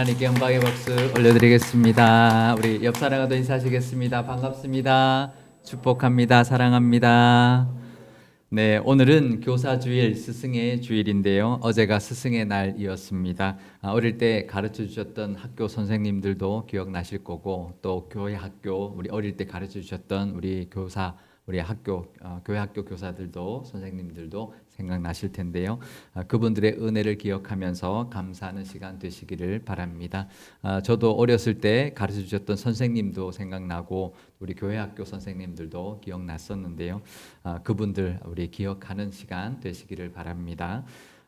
하나님께 영광의 박수 올려드리겠습니다. 우리 옆 사람과도 인사하시겠습니다. 반갑습니다. 축복합니다. 사랑합니다. 네, 오늘은 교사 주일 스승의 주일인데요. 어제가 스승의 날이었습니다. 아, 어릴 때 가르쳐 주셨던 학교 선생님들도 기억나실 거고 또 교회 학교 우리 어릴 때 가르쳐 주셨던 우리 교사 우리 학교 어, 교회 학교 교사들도 선생님들도 생각나실 텐데요. 아, 그분들의 은혜를 기억하면서 감사하는 시간 되시기를 바랍니다. 아, 저도 어렸을 때 가르쳐 주셨던 선생님도 생각나고 우리 교회 학교 선생님들도 기억났었는데요. 아, 그분들 우리 기억하는 시간 되시기를 바랍니다.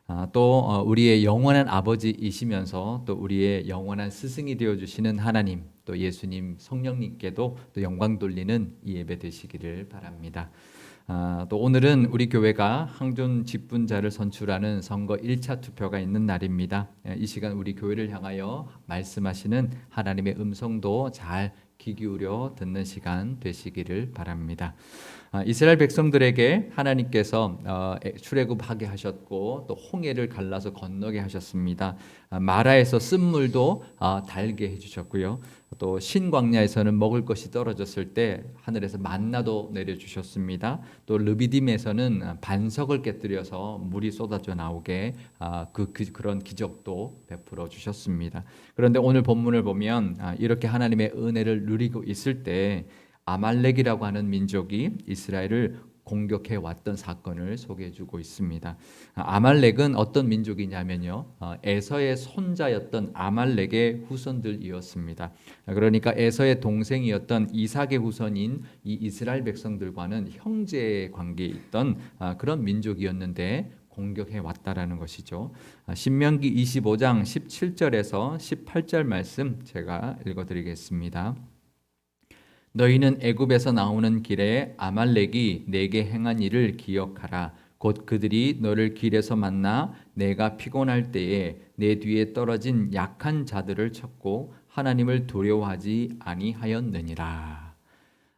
아, 또 어, 우리의 영원한 아버지이시면서 또 우리의 영원한 스승이 되어 주시는 하나님 또 예수님 성령님께도 또 영광 돌리는 이 예배 되시기를 바랍니다. 아, 또 오늘은 우리 교회가 항존 직분자를 선출하는 선거 1차 투표가 있는 날입니다. 예, 이 시간 우리 교회를 향하여 말씀하시는 하나님의 음성도 잘 귀 기울여 듣는 시간 되시기를 바랍니다. 아, 이스라엘 백성들에게 하나님께서 어, 에- 출애굽하게 하셨고 또 홍해를 갈라서 건너게 하셨습니다. 아, 마라에서 쓴 물도 아, 달게 해주셨고요. 또 신광야에서는 먹을 것이 떨어졌을 때 하늘에서 만나도 내려주셨습니다. 또 르비딤에서는 아, 반석을 깨뜨려서 물이 쏟아져 나오게 아, 그, 그 그런 기적도 베풀어 주셨습니다. 그런데 오늘 본문을 보면 아, 이렇게 하나님의 은혜를 누리고 있을 때 아말렉이라고 하는 민족이 이스라엘을 공격해 왔던 사건을 소개해 주고 있습니다. 아, 아말렉은 어떤 민족이냐면요, 어, 에서의 손자였던 아말렉의 후손들이었습니다. 아, 그러니까 에서의 동생이었던 이삭의 후손인 이 이스라엘 백성들과는 형제 관계에 있던 아, 그런 민족이었는데 공격해 왔다라는 것이죠. 아, 신명기 25장 17절에서 18절 말씀 제가 읽어 드리겠습니다. 너희는 애굽에서 나오는 길에 아말렉이 내게 행한 일을 기억하라. 곧 그들이 너를 길에서 만나 내가 피곤할 때에 내 뒤에 떨어진 약한 자들을 쳤고 하나님을 두려워하지 아니하였느니라.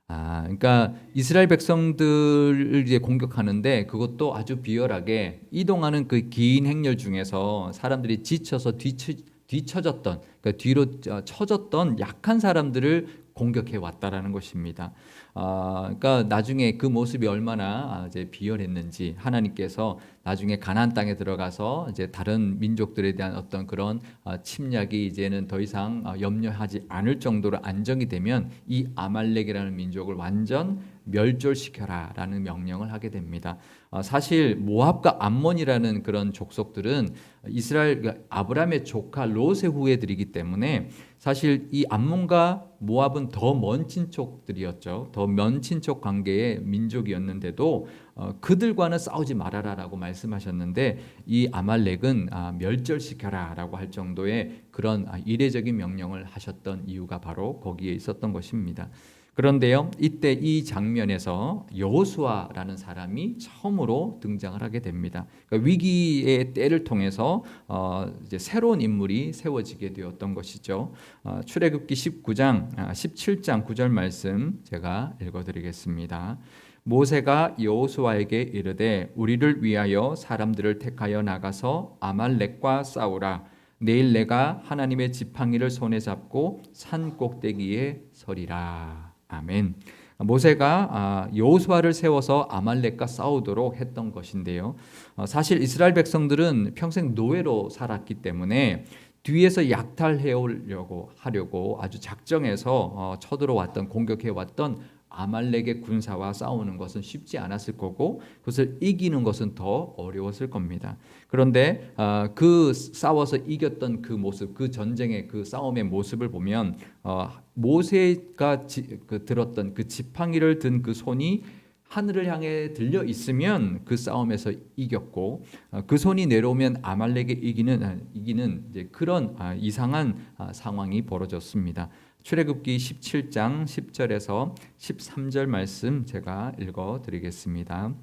아, 그러니까 이스라엘 백성들을 이제 공격하는데 그것도 아주 비열하게 이동하는 그 긴 행렬 중에서 사람들이 지쳐서 뒤처, 뒤처졌던 그러니까 뒤로 어, 처졌던 약한 사람들을 공격해 왔다라는 것입니다. 아, 그러니까 나중에 그 모습이 얼마나 아, 이제 비열했는지 하나님께서 나중에 가나안 땅에 들어가서 이제 다른 민족들에 대한 어떤 그런 아, 침략이 이제는 더 이상 아, 염려하지 않을 정도로 안정이 되면 이 아말렉이라는 민족을 완전 멸절시켜라라는 명령을 하게 됩니다. 어, 사실 모압과 암몬이라는 그런 족속들은 이스라엘 그러니까 아브라함의 조카 롯의 후예들이기 때문에 사실 이 암몬과 모압은 더 먼 친족들이었죠. 더 먼 친족 관계의 민족이었는데도 어, 그들과는 싸우지 말아라라고 말씀하셨는데 이 아말렉은 아, 멸절시켜라라고 할 정도의 그런 아, 이례적인 명령을 하셨던 이유가 바로 거기에 있었던 것입니다. 그런데요, 이때 이 장면에서 여호수아라는 사람이 처음으로 등장을 하게 됩니다. 그러니까 위기의 때를 통해서 어, 이제 새로운 인물이 세워지게 되었던 것이죠. 어, 출애굽기 19장, 아, 17장 9절 말씀 제가 읽어드리겠습니다. 모세가 여호수아에게 이르되 우리를 위하여 사람들을 택하여 나가서 아말렉과 싸우라. 내일 내가 하나님의 지팡이를 손에 잡고 산 꼭대기에 서리라. 아멘. 모세가 아, 여호수아를 세워서 아말렉과 싸우도록 했던 것인데요. 어, 사실 이스라엘 백성들은 평생 노예로 살았기 때문에 뒤에서 약탈해 오려고 하려고 아주 작정해서 어, 쳐들어왔던 공격해 왔던 아말렉의 군사와 싸우는 것은 쉽지 않았을 거고 그것을 이기는 것은 더 어려웠을 겁니다. 그런데 어, 그 싸워서 이겼던 그 모습, 그 전쟁의 그 싸움의 모습을 보면 어, 모세가 지, 그 들었던 그 지팡이를 든 그 손이 하늘을 향해 들려 있으면 그 싸움에서 이겼고 어, 그 손이 내려오면 아말렉에 이기는 아, 이기는 그런 아, 이상한 아, 상황이 벌어졌습니다. 출애굽기 17장 10절에서 13절 말씀 제가 읽어 드리겠습니다.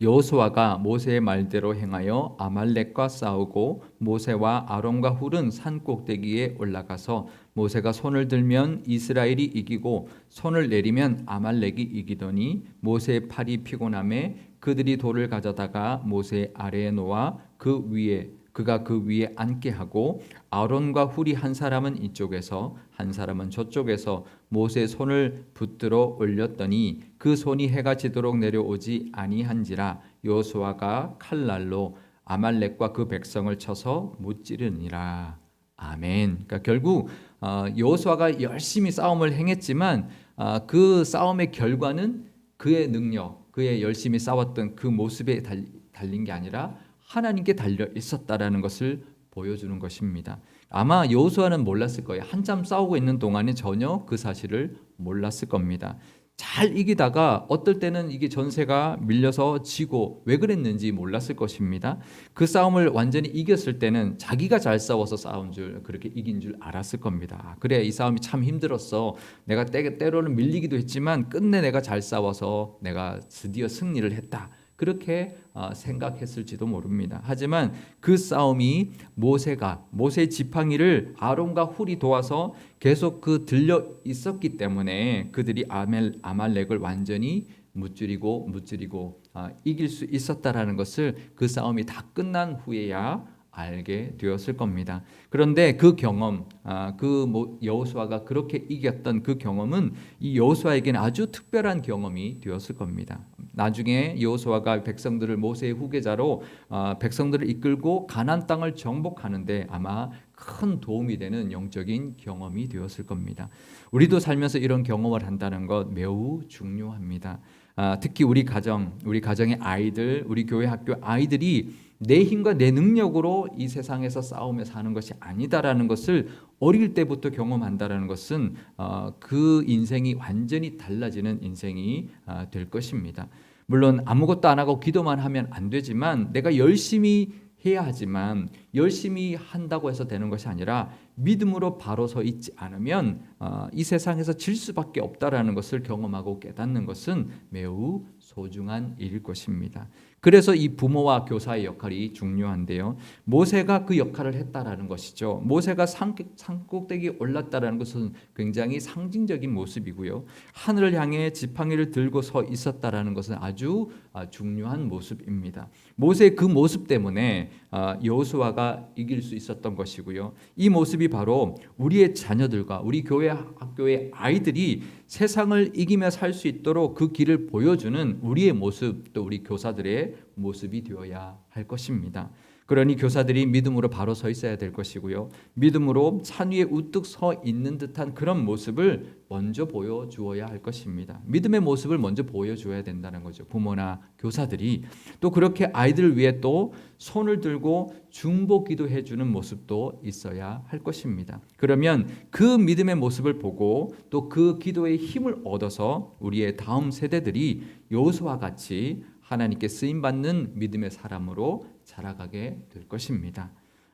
여호수아가 모세의 말대로 행하여 아말렉과 싸우고 모세와 아론과 훌은 산 꼭대기에 올라가서 모세가 손을 들면 이스라엘이 이기고 손을 내리면 아말렉이 이기더니 모세의 팔이 피곤함에 그들이 돌을 가져다가 모세 아래에 놓아 그 위에 그 그가 그 위에 앉게 하고 아론과 훌이 한 사람은 이쪽에서 한 사람은 저쪽에서 모세의 손을 붙들어 올렸더니 그 손이 해가 지도록 내려오지 아니한지라 여호수아가 칼날로 아말렉과 그 백성을 쳐서 무찌르니라. 아멘. 그러니까 결국 어, 여호수아가 열심히 싸움을 행했지만 어, 그 싸움의 결과는 그의 능력, 그의 열심히 싸웠던 그 모습에 달, 달린 게 아니라 하나님께 달려 있었다라는 것을 보여주는 것입니다. 아마 여호수아는 몰랐을 거예요. 한참 싸우고 있는 동안에 전혀 그 사실을 몰랐을 겁니다. 잘 이기다가 어떨 때는 이게 전세가 밀려서 지고 왜 그랬는지 몰랐을 것입니다. 그 싸움을 완전히 이겼을 때는 자기가 잘 싸워서 싸운 줄 그렇게 이긴 줄 알았을 겁니다. 아, 그래 이 싸움이 참 힘들었어. 내가 때, 때로는 밀리기도 했지만 끝내 내가 잘 싸워서 내가 드디어 승리를 했다. 그렇게 어, 생각했을지도 모릅니다. 하지만 그 싸움이 모세가 모세 지팡이를 아론과 훌이 도와서 계속 그 들려 있었기 때문에 그들이 아멜 아말렉을 완전히 무찌르고 무찌르고 아, 이길 수 있었다라는 것을 그 싸움이 다 끝난 후에야 알게 되었을 겁니다. 그런데 그 경험, 아, 그뭐 여호수아가 그렇게 이겼던 그 경험은 이 여호수아에게는 아주 특별한 경험이 되었을 겁니다. 나중에 여호수아가 백성들을 모세의 후계자로 아, 백성들을 이끌고 가나안 땅을 정복하는데 아마 큰 도움이 되는 영적인 경험이 되었을 겁니다. 우리도 살면서 이런 경험을 한다는 것 매우 중요합니다. 아, 특히 우리 가정, 우리 가정의 아이들, 우리 교회 학교 아이들이 내 힘과 내 능력으로 이 세상에서 싸우며 사는 것이 아니다라는 것을 어릴 때부터 경험한다라는 것은 어, 그 인생이 완전히 달라지는 인생이 어, 될 것입니다. 물론 아무것도 안 하고 기도만 하면 안 되지만 내가 열심히 해야 하지만 열심히 한다고 해서 되는 것이 아니라 믿음으로 바로 서 있지 않으면 어, 이 세상에서 질 수밖에 없다라는 것을 경험하고 깨닫는 것은 매우 소중한 일일 것입니다. 그래서 이 부모와 교사의 역할이 중요한데요. 모세가 그 역할을 했다라는 것이죠. 모세가 산, 산꼭대기 올랐다라는 것은 굉장히 상징적인 모습이고요. 하늘을 향해 지팡이를 들고 서 있었다라는 것은 아주 아, 중요한 모습입니다. 모세의 그 모습 때문에 아, 여호수아가 이길 수 있었던 것이고요. 이 모습이 바로 우리의 자녀들과 우리 교회 학교의 아이들이 세상을 이기며 살 수 있도록 그 길을 보여주는 우리의 모습 또 우리 교사들의 모습이 되어야 할 것입니다. 그러니 교사들이 믿음으로 바로 서 있어야 될 것이고요. 믿음으로 산 위에 우뚝 서 있는 듯한 그런 모습을 먼저 보여주어야 할 것입니다. 믿음의 모습을 먼저 보여줘야 된다는 거죠. 부모나 교사들이 또 그렇게 아이들을 위해 또 손을 들고 중보 기도 해 주는 모습도 있어야 할 것입니다. 그러면 그 믿음의 모습을 보고 또 그 기도의 힘을 얻어서 우리의 다음 세대들이 여호수와 같이 하나님께 쓰임 받는 믿음의 사람으로 자라가게 될 것입니다.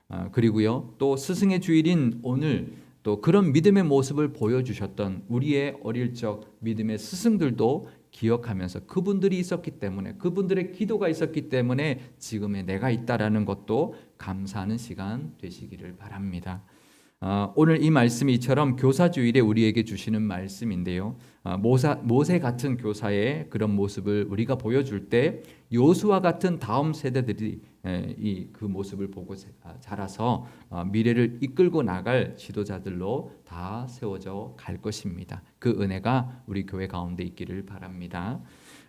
아, 그리고요 또 스승의 주일인 오늘 또 그런 믿음의 모습을 보여주셨던 우리의 어릴 적 믿음의 스승들도 기억하면서 그분들이 있었기 때문에 그분들의 기도가 있었기 때문에 지금의 내가 있다라는 것도 감사하는 시간 되시기를 바랍니다. 어, 오늘 이 말씀이 이처럼 교사 주일에 우리에게 주시는 말씀인데요. 어, 모세 같은 교사의 그런 모습을 우리가 보여줄 때 요수와 같은 다음 세대들이 이그 모습을 보고 아, 자라서 어, 미래를 이끌고 나갈 지도자들로 다 세워져 갈 것입니다. 그 은혜가 우리 교회 가운데 있기를 바랍니다.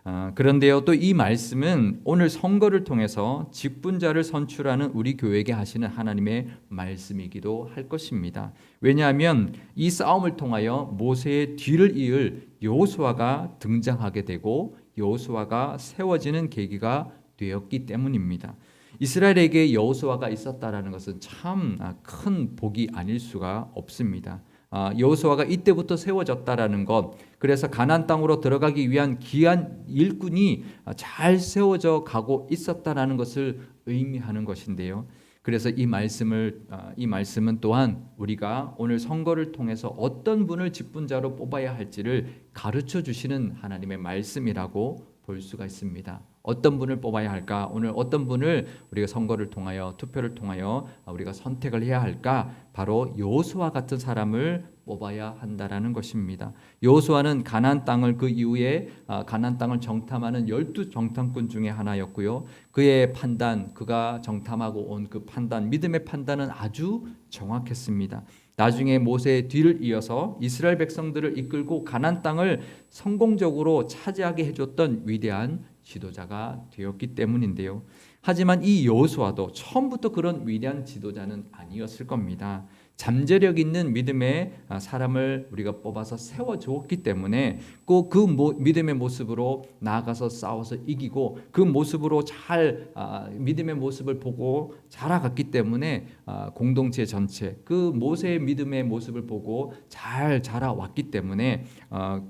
어, 그런데요, 또 이 말씀은 오늘 선거를 통해서 직분자를 선출하는 우리 교회에게 하시는 하나님의 말씀이기도 할 것입니다. 왜냐하면 이 싸움을 통하여 모세의 뒤를 이을 여호수아가 등장하게 되고 여호수아가 세워지는 계기가 되었기 때문입니다. 이스라엘에게 여호수아가 있었다라는 것은 참 큰 복이 아닐 수가 없습니다. 아, 여호수아가 이때부터 세워졌다라는 것. 그래서 가나안 땅으로 들어가기 위한 귀한 일꾼이 잘 세워져 가고 있었다라는 것을 의미하는 것인데요. 그래서 이 말씀을 아, 이 말씀은 또한 우리가 오늘 선거를 통해서 어떤 분을 직분자로 뽑아야 할지를 가르쳐 주시는 하나님의 말씀이라고 볼 수가 있습니다. 어떤 분을 뽑아야 할까? 오늘 어떤 분을 우리가 선거를 통하여 투표를 통하여 우리가 선택을 해야 할까? 바로 여호수아 같은 사람을 뽑아야 한다라는 것입니다. 여호수아는 가나안 땅을 그 이후에 아, 가나안 땅을 정탐하는 열두 정탐꾼 중에 하나였고요. 그의 판단, 그가 정탐하고 온 그 판단, 믿음의 판단은 아주 정확했습니다. 나중에 모세의 뒤를 이어서 이스라엘 백성들을 이끌고 가나안 땅을 성공적으로 차지하게 해줬던 위대한 지도자가 되었기 때문인데요. 하지만 이 여호수아도 처음부터 그런 위대한 지도자는 아니었을 겁니다. 잠재력 있는 믿음의 아, 사람을 우리가 뽑아서 세워 주었기 때문에 꼭 그 믿음의 모습으로 나아가서 싸워서 이기고 그 모습으로 잘 아, 믿음의 모습을 보고 자라갔기 때문에 아, 공동체 전체 그 모세의 믿음의 모습을 보고 잘 자라왔기 때문에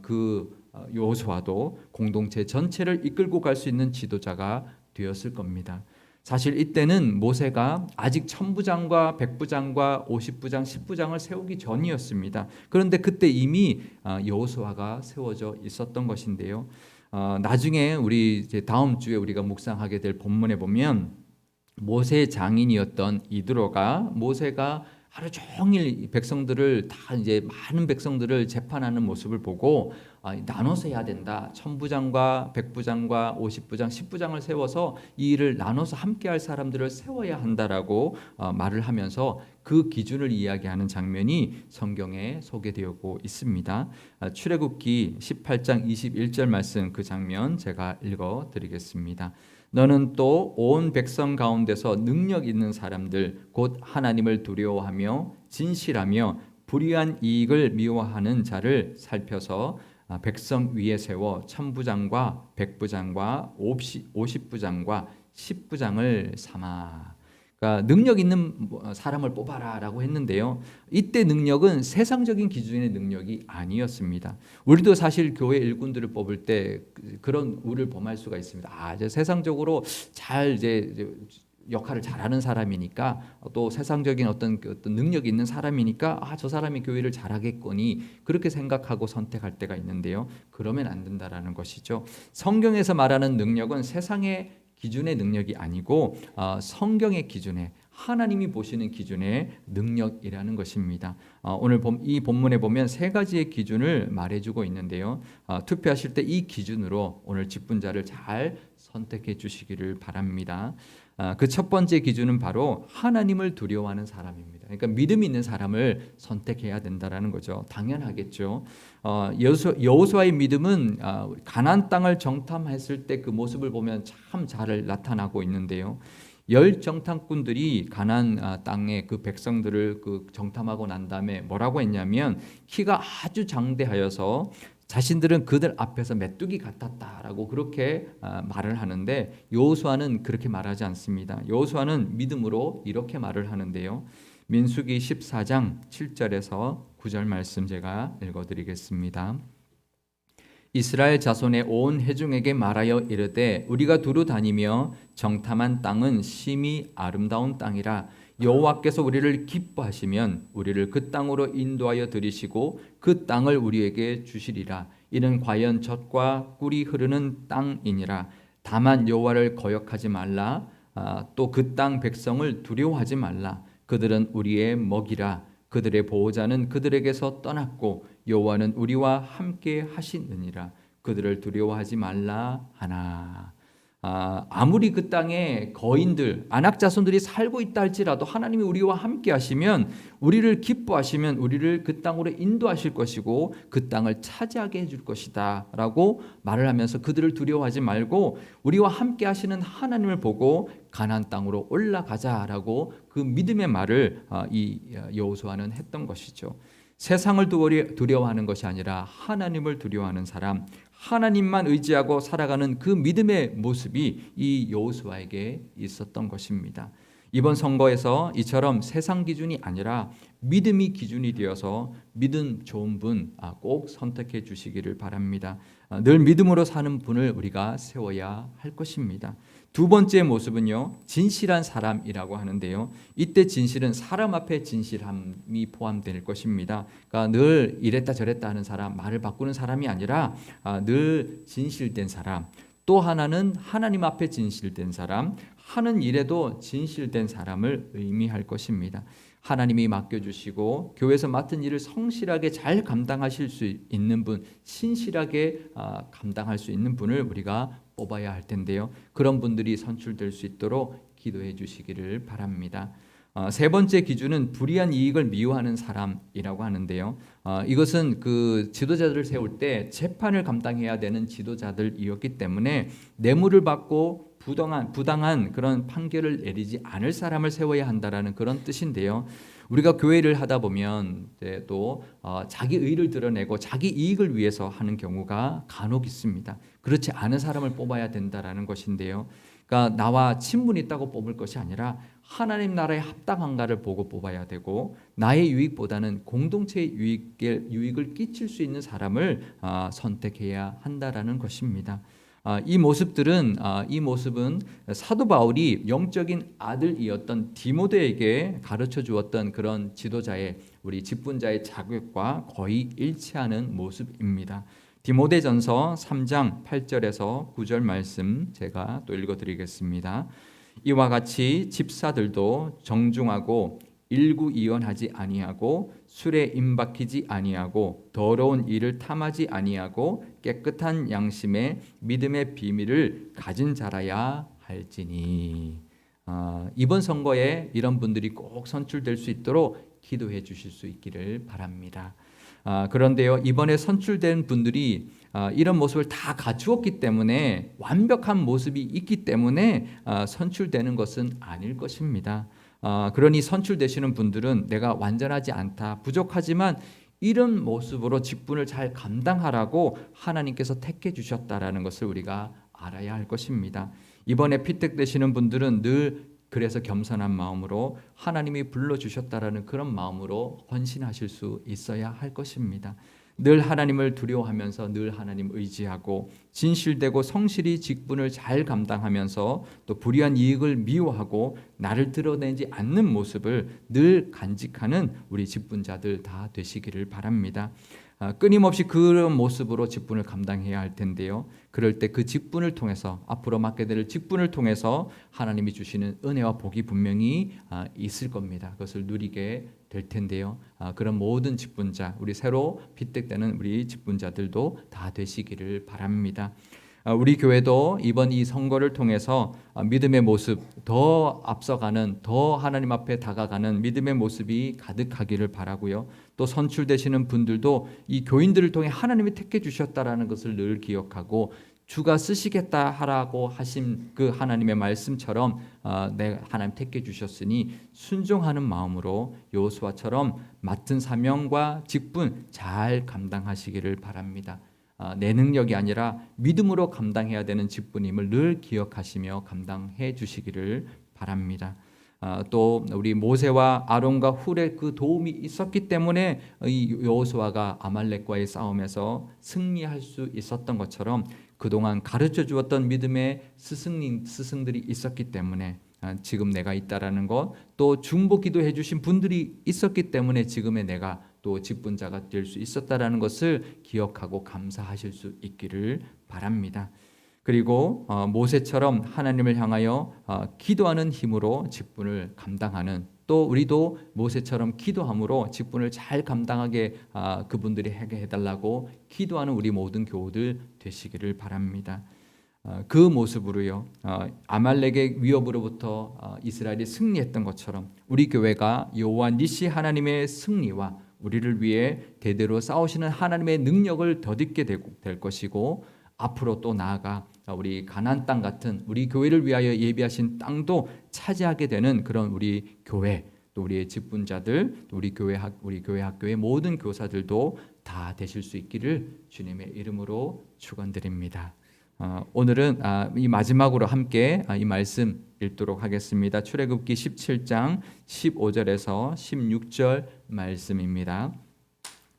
그 여호수아도 공동체 전체를 이끌고 갈 수 있는 지도자가 되었을 겁니다. 사실 이때는 모세가 아직 천부장과 백부장과 오십부장, 십부장을 세우기 전이었습니다. 그런데 그때 이미 아, 여호수아가 세워져 있었던 것인데요. 어, 나중에 우리 다음 주에 우리가 묵상하게 될 본문에 보면 모세 장인이었던 이드로가 모세가 하루 종일 백성들을 다 이제 많은 백성들을 재판하는 모습을 보고 아, 나눠서 해야 된다. 천부장과 백부장과 오십부장, 십부장을 세워서 이 일을 나눠서 함께할 사람들을 세워야 한다라고 어, 말을 하면서 그 기준을 이야기하는 장면이 성경에 소개되고 있습니다. 아, 출애굽기 18장 21절 말씀 그 장면 제가 읽어 드리겠습니다. 너는 또 온 백성 가운데서 능력 있는 사람들 곧 하나님을 두려워하며 진실하며 불의한 이익을 미워하는 자를 살펴서 아, 백성 위에 세워 천부장과 백부장과 오십부장과 십부장을 삼아 그러니까 능력 있는 뭐, 사람을 뽑아라라고 했는데요. 이때 능력은 세상적인 기준의 능력이 아니었습니다. 우리도 사실 교회 일꾼들을 뽑을 때 그, 그런 우를 범할 수가 있습니다. 아, 이제 세상적으로 잘 이제 역할을 잘하는 사람이니까 또 세상적인 어떤 그 어떤 능력이 있는 사람이니까 아 저 사람이 교회를 잘하겠거니 그렇게 생각하고 선택할 때가 있는데요. 그러면 안 된다라는 것이죠. 성경에서 말하는 능력은 세상의 기준의 능력이 아니고 어, 성경의 기준에 하나님이 보시는 기준의 능력이라는 것입니다. 어, 오늘 이 본문에 보면 세 가지의 기준을 말해주고 있는데요. 어, 투표하실 때 이 기준으로 오늘 직분자를 잘 선택해 주시기를 바랍니다. 아, 그첫 번째 기준은 바로 하나님을 두려워하는 사람입니다. 그러니까 믿음 있는 사람을 선택해야 된다라는 거죠. 당연하겠죠. 어, 여호수 아의 믿음은 아, 가나안 땅을 정탐했을 때 그 모습을 보면 참 잘 나타나고 있는데요. 열 정탐꾼들이 가난 아, 땅의 그 백성들을 그 정탐하고 난 다음에 뭐라고 했냐면 키가 아주 장대하여서 자신들은 그들 앞에서 메뚜기 같았다라고 그렇게 아, 말을 하는데 여호수아는 그렇게 말하지 않습니다. 여호수아는 믿음으로 이렇게 말을 하는데요. 민수기 14장 7절에서 9절 말씀 제가 읽어 드리겠습니다. 이스라엘 자손의 온 회중에게 말하여 이르되 우리가 두루 다니며 정탐한 땅은 심히 아름다운 땅이라 여호와께서 우리를 기뻐하시면 우리를 그 땅으로 인도하여 들이시고 그 땅을 우리에게 주시리라. 이는 과연 젖과 꿀이 흐르는 땅이니라. 다만 여호와를 거역하지 말라. 아, 또그 땅 백성을 두려워하지 말라. 그들은 우리의 먹이라. 그들의 보호자는 그들에게서 떠났고 여호와는 우리와 함께 하시느니라. 그들을 두려워하지 말라 하나. 아, 무리 그 땅에 거인들, 안악 자손들이 살고 있다 할지라도 하나님이 우리와 함께 하시면 우리를 기뻐하시면 우리를 그 땅으로 인도하실 것이고 그 땅을 차지하게 해줄 것이다라고 말을 하면서 그들을 두려워하지 말고 우리와 함께 하시는 하나님을 보고 가나안 땅으로 올라가자라고 그 믿음의 말을 아, 이 여호수아는 했던 것이죠. 세상을 두려워하는 것이 아니라 하나님을 두려워하는 사람, 하나님만 의지하고 살아가는 그 믿음의 모습이 이 여호수아에게 있었던 것입니다. 이번 선거에서 이처럼 세상 기준이 아니라 믿음이 기준이 되어서 믿음 좋은 분꼭 아, 선택해 주시기를 바랍니다. 아, 늘 믿음으로 사는 분을 우리가 세워야 할 것입니다. 두 번째 모습은요, 진실한 사람이라고 하는데요. 이때 진실은 사람 앞에 진실함이 포함될 것입니다. 그러니까 늘 이랬다 저랬다 하는 사람, 말을 바꾸는 사람이 아니라 아, 늘 진실된 사람, 또 하나는 하나님 앞에 진실된 사람, 하는 일에도 진실된 사람을 의미할 것입니다. 하나님이 맡겨주시고 교회에서 맡은 일을 성실하게 잘 감당하실 수 있는 분, 신실하게 아, 감당할 수 있는 분을 우리가 뽑아야 할 텐데요. 그런 분들이 선출될 수 있도록 기도해 주시기를 바랍니다. 어, 세 번째 기준은 불이한 이익을 미워하는 사람이라고 하는데요. 어, 이것은 그 지도자들을 세울 때 재판을 감당해야 되는 지도자들이었기 때문에 뇌물을 받고 부당한 부당한 그런 판결을 내리지 않을 사람을 세워야 한다라는 그런 뜻인데요. 우리가 교회를 하다 보면 네, 또 어, 자기 의를 드러내고 자기 이익을 위해서 하는 경우가 간혹 있습니다. 그렇지 않은 사람을 뽑아야 된다라는 것인데요. 그러니까 나와 친분이 있다고 뽑을 것이 아니라 하나님 나라에 합당한가를 보고 뽑아야 되고 나의 유익보다는 공동체의 유익을, 유익을 끼칠 수 있는 사람을 아, 선택해야 한다라는 것입니다. 아, 이 모습들은 아, 이 모습은 사도 바울이 영적인 아들이었던 디모데에게 가르쳐 주었던 그런 지도자의 우리 직분자의 자격과 거의 일치하는 모습입니다. 디모데전서 3장 8절에서 9절 말씀 제가 또 읽어 드리겠습니다. 이와 같이 집사들도 정중하고 일구이원하지 아니하고 술에 임박히지 아니하고 더러운 일을 탐하지 아니하고 깨끗한 양심에 믿음의 비밀을 가진 자라야 할지니 아, 이번 선거에 이런 분들이 꼭 선출될 수 있도록 기도해 주실 수 있기를 바랍니다. 아, 그런데요 이번에 선출된 분들이 아, 이런 모습을 다 갖추었기 때문에 완벽한 모습이 있기 때문에 아, 선출되는 것은 아닐 것입니다. 아, 그러니 선출되시는 분들은 내가 완전하지 않다, 부족하지만 이런 모습으로 직분을 잘 감당하라고 하나님께서 택해 주셨다라는 것을 우리가 알아야 할 것입니다. 이번에 피택되시는 분들은 늘 그래서 겸손한 마음으로 하나님이 불러 주셨다라는 그런 마음으로 헌신하실 수 있어야 할 것입니다. 늘 하나님을 두려워하면서 늘 하나님 의지하고 진실되고 성실히 직분을 잘 감당하면서 또 불의한 이익을 미워하고 나를 드러내지 않는 모습을 늘 간직하는 우리 직분자들 다 되시기를 바랍니다. 아, 끊임없이 그런 모습으로 직분을 감당해야 할 텐데요. 그럴 때 그 직분을 통해서 앞으로 맡게 될 직분을 통해서 하나님이 주시는 은혜와 복이 분명히 아, 있을 겁니다. 그것을 누리게 될 텐데요. 아, 그런 모든 직분자, 우리 새로 빗득되는 우리 직분자들도 다 되시기를 바랍니다. 우리 교회도 이번 이 선거를 통해서 믿음의 모습 더 앞서가는 더 하나님 앞에 다가가는 믿음의 모습이 가득하기를 바라고요. 또 선출되시는 분들도 이 교인들을 통해 하나님이 택해 주셨다라는 것을 늘 기억하고 주가 쓰시겠다 하라고 하신 그 하나님의 말씀처럼 어, 내 하나님 택해 주셨으니 순종하는 마음으로 여호수아처럼 맡은 사명과 직분 잘 감당하시기를 바랍니다. 아, 내 능력이 아니라 믿음으로 감당해야 되는 직분임을 늘 기억하시며 감당해 주시기를 바랍니다. 아, 또 우리 모세와 아론과 훌의 그 도움이 있었기 때문에 이 여호수아가 아말렉과의 싸움에서 승리할 수 있었던 것처럼 그동안 가르쳐 주었던 믿음의 스승님 스승들이 있었기 때문에 아, 지금 내가 있다라는 것, 또 중보 기도해 주신 분들이 있었기 때문에 지금의 내가 또 직분자가 될 수 있었다라는 것을 기억하고 감사하실 수 있기를 바랍니다. 그리고 어, 모세처럼 하나님을 향하여 어, 기도하는 힘으로 직분을 감당하는 또 우리도 모세처럼 기도함으로 직분을 잘 감당하게 아, 그분들이 해달라고 기도하는 우리 모든 교우들 되시기를 바랍니다. 어, 그 모습으로요 아말렉의 위협으로부터 이스라엘이 승리했던 것처럼 우리 교회가 여호와 니시 하나님의 승리와 우리를 위해 대대로 싸우시는 하나님의 능력을 덧입게 될 것이고 앞으로 또 나아가 우리 가난 땅 같은 우리 교회를 위하여 예비하신 땅도 차지하게 되는 그런 우리 교회 또 우리의 직분자들 또 우리 교회 학 우리 교회 학교의 모든 교사들도 다 되실 수 있기를 주님의 이름으로 축원드립니다. 어, 오늘은 아, 이 마지막으로 함께 아, 이 말씀 읽도록 하겠습니다. 출애굽기 17장 15절에서 16절 말씀입니다.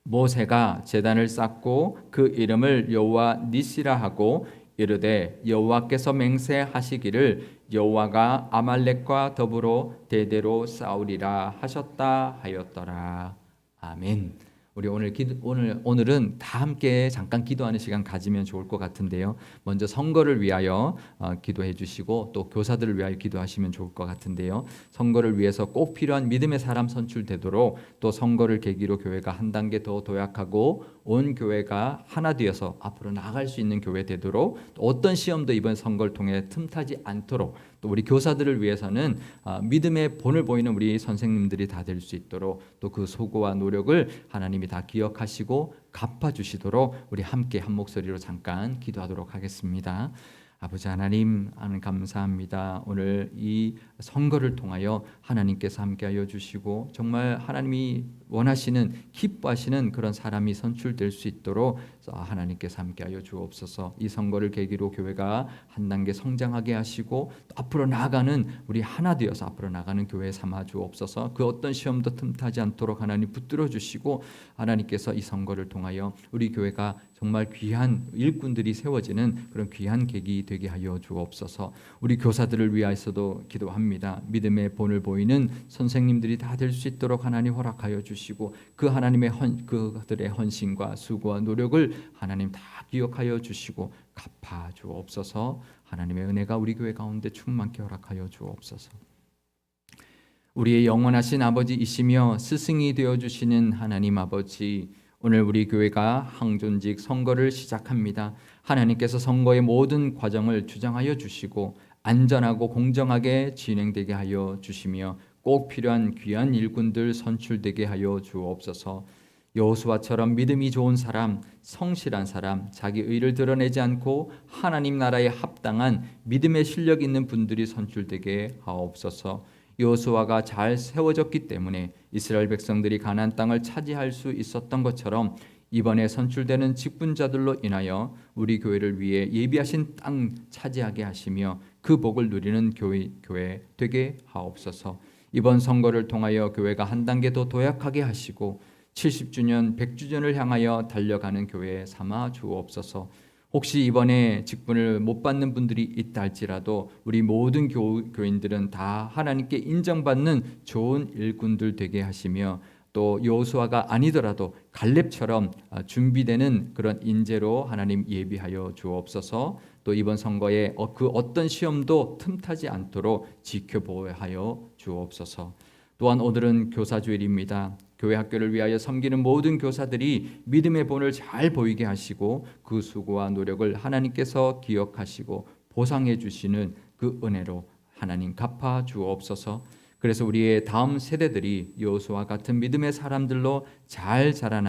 모세가 제단을 쌓고 그 이름을 여호와 니시라 하고 이르되 여호와께서 맹세하시기를 여호와가 아말렉과 더불어 대대로 싸우리라 하셨다 하였더라. 아멘. 우리 오늘 기도, 오늘 오늘은 다 함께 잠깐 기도하는 시간 가지면 좋을 것 같은데요. 먼저 선거를 위하여 어, 기도해 주시고 또 교사들을 위하여 기도하시면 좋을 것 같은데요. 선거를 위해서 꼭 필요한 믿음의 사람 선출되도록 또 선거를 계기로 교회가 한 단계 더 도약하고 온 교회가 하나 되어서 앞으로 나아갈 수 있는 교회 되도록 또 어떤 시험도 이번 선거를 통해 틈타지 않도록 또 우리 교사들을 위해서는 아, 믿음의 본을 보이는 우리 선생님들이 다 될 수 있도록 또 그 소고와 노력을 하나님이 다 기억하시고 갚아 주시도록 우리 함께 한 목소리로 잠깐 기도하도록 하겠습니다. 아버지 하나님 감사합니다. 오늘 이 선거를 통하여 하나님께서 함께하여 주시고 정말 하나님이 원하시는 기뻐하시는 그런 사람이 선출될 수 있도록 하나님께서 함께하여 주옵소서. 이 선거를 계기로 교회가 한 단계 성장하게 하시고 또 앞으로 나아가는 우리 하나 되어서 앞으로 나가는 교회 삼아 주옵소서. 그 어떤 시험도 틈타지 않도록 하나님 붙들어 주시고 하나님께서 이 선거를 통하여 우리 교회가 정말 귀한 일꾼들이 세워지는 그런 귀한 계기 되게 하여 주옵소서. 우리 교사들을 위하여서도 기도합니다. 믿음의 본을 보이는 선생님들이 다 될 수 있도록 하나님 허락하여 주시 고 그 하나님의 헌 그들의 헌신과 수고와 노력을 하나님 다 기억하여 주시고 갚아 주옵소서. 하나님의 은혜가 우리 교회 가운데 충만케 허락하여 주옵소서. 우리의 영원하신 아버지이시며 스승이 되어 주시는 하나님 아버지 오늘 우리 교회가 항존직 선거를 시작합니다. 하나님께서 선거의 모든 과정을 주장하여 주시고 안전하고 공정하게 진행되게 하여 주시며 꼭 필요한 귀한 일꾼들 선출되게 하여 주옵소서. 여호수아처럼 믿음이 좋은 사람, 성실한 사람, 자기 의를 드러내지 않고 하나님 나라에 합당한 믿음의 실력 있는 분들이 선출되게 하옵소서. 여호수아가 잘 세워졌기 때문에 이스라엘 백성들이 가나안 땅을 차지할 수 있었던 것처럼 이번에 선출되는 직분자들로 인하여 우리 교회를 위해 예비하신 땅 차지하게 하시며 그 복을 누리는 교회, 교회 되게 하옵소서. 이번 선거를 통하여 교회가 한 단계 더 도약하게 하시고 70주년, 100주년을 향하여 달려가는 교회 삼아 주옵소서. 혹시 이번에 직분을 못 받는 분들이 있다 할지라도 우리 모든 교, 교인들은 다 하나님께 인정받는 좋은 일꾼들 되게 하시며 또 여호수아가 아니더라도 갈렙처럼 준비되는 그런 인재로 하나님 예비하여 주옵소서. 또 이번 선거에 어, 그 어떤 시험도 틈타지 않도록 지켜보호하여 주옵소서. 또한 오늘은 교사주일입니다. 교회 학교를 위하여 섬기는 모든 교사들이 믿음의 본을 잘 보이게 하시고 그 수고와 노력을 하나님께서 기억하시고 보상해 주시는 그 은혜로 하나님 갚아 주옵소서. 그래서 우리의 다음 세대들이 여호수아 같은 믿음의 사람들로 잘 자라나